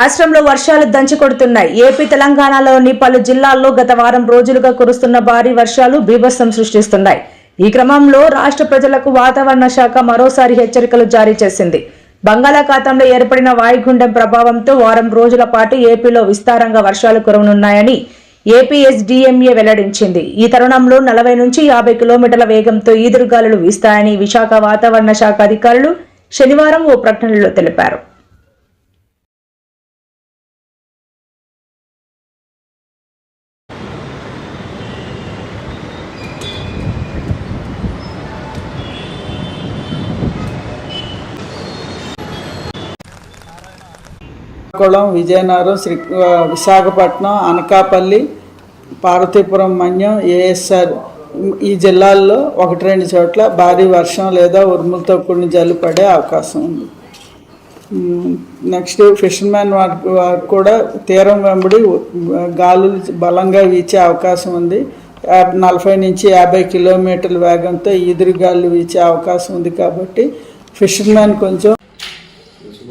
రాష్ట్రంలో వర్షాలు దంచి కొడుతున్నాయి. ఏపీ తెలంగాణలోని పలు జిల్లాల్లో గత వారం రోజులుగా కురుస్తున్న భారీ వర్షాలు బీభత్సం సృష్టిస్తున్నాయి. ఈ క్రమంలో రాష్ట్ర ప్రజలకు వాతావరణ శాఖ మరోసారి హెచ్చరికలు జారీ చేసింది. బంగాళాఖాతంలో ఏర్పడిన వాయుగుండం ప్రభావంతో వారం రోజుల పాటు ఏపీలో విస్తారంగా వర్షాలు కురవనున్నాయని ఏపీఎస్డిఎంఏ వెల్లడించింది. ఈ తరుణంలో నలభై నుంచి యాభై కిలోమీటర్ల వేగంతో ఈదురుగాలులు వీస్తాయని విశాఖ వాతావరణ శాఖ అధికారులు శనివారం ఓ ప్రకటనలో తెలిపారు. శ్రీకాకుళం విజయనగరం శ్రీ విశాఖపట్నం అనకాపల్లి పార్వతీపురం మన్యం ఏఎస్ఆర్ ఈ జిల్లాల్లో ఒకటి రెండు చోట్ల భారీ వర్షం లేదా ఉరుములతో కూడిన జల్లు పడే అవకాశం ఉంది. నెక్స్ట్ ఫిషర్మ్యాన్ వారు కూడా తీరం వెంబడి గాలులు బలంగా వీచే అవకాశం ఉంది. నలభై నుంచి యాభై కిలోమీటర్ల వేగంతో ఈదురు గాలులు వీచే అవకాశం ఉంది కాబట్టి ఫిషర్మ్యాన్ కొంచెం